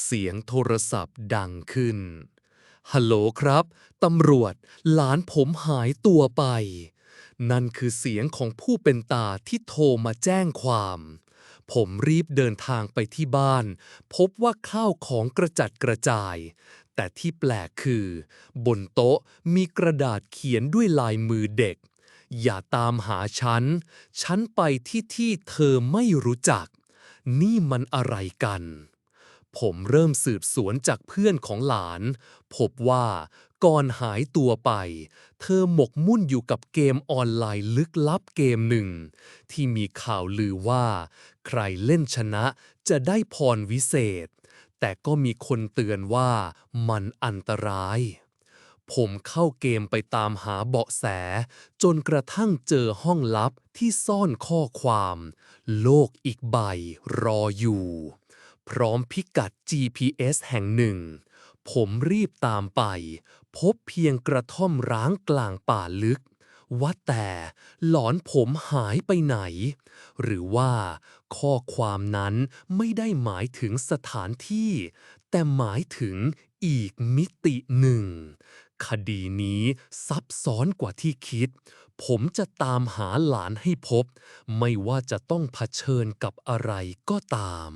เสียงโทรศัพท์ดังขึ้น ฮัลโหลครับ ตำรวจ หลานผมหายตัวไป นั่นคือเสียงของผู้เป็นตาที่โทรมาแจ้งความ ผมรีบเดินทางไปที่บ้าน พบว่าข้าวของกระจัดกระจาย แต่ที่แปลกคือ บนโต๊ะมีกระดาษเขียนด้วยลายมือเด็ก อย่าตามหาฉัน ฉันไปที่ที่เธอไม่รู้จัก นี่มันอะไรกัน ผมเริ่มสืบสวนจากเพื่อนของหลาน พบว่าก่อนหายตัวไป เธอหมกมุ่นอยู่กับเกมออนไลน์ลึกลับเกมหนึ่ง ที่มีข่าวลือว่า ใครเล่นชนะจะได้พรวิเศษ แต่ก็มีคนเตือนว่ามันอันตราย ผมเข้าเกมไปตามหาเบาะแส จนกระทั่งเจอห้องลับที่ซ่อนข้อความ โลกอีกใบรออยู่ พร้อมพิกัด GPS แห่งหนึ่ง ผมรีบตามไป พบเพียงกระท่อมร้างกลางป่าลึก ว่าแต่หลอนผมหายไปไหน หรือว่าข้อความนั้นไม่ได้หมายถึงสถานที่ แต่หมายถึงอีกมิติหนึ่ง คดีนี้ซับซ้อนกว่าที่คิด ผมจะตามหาหลานให้พบ ไม่ว่าจะต้องเผชิญกับอะไรก็ตาม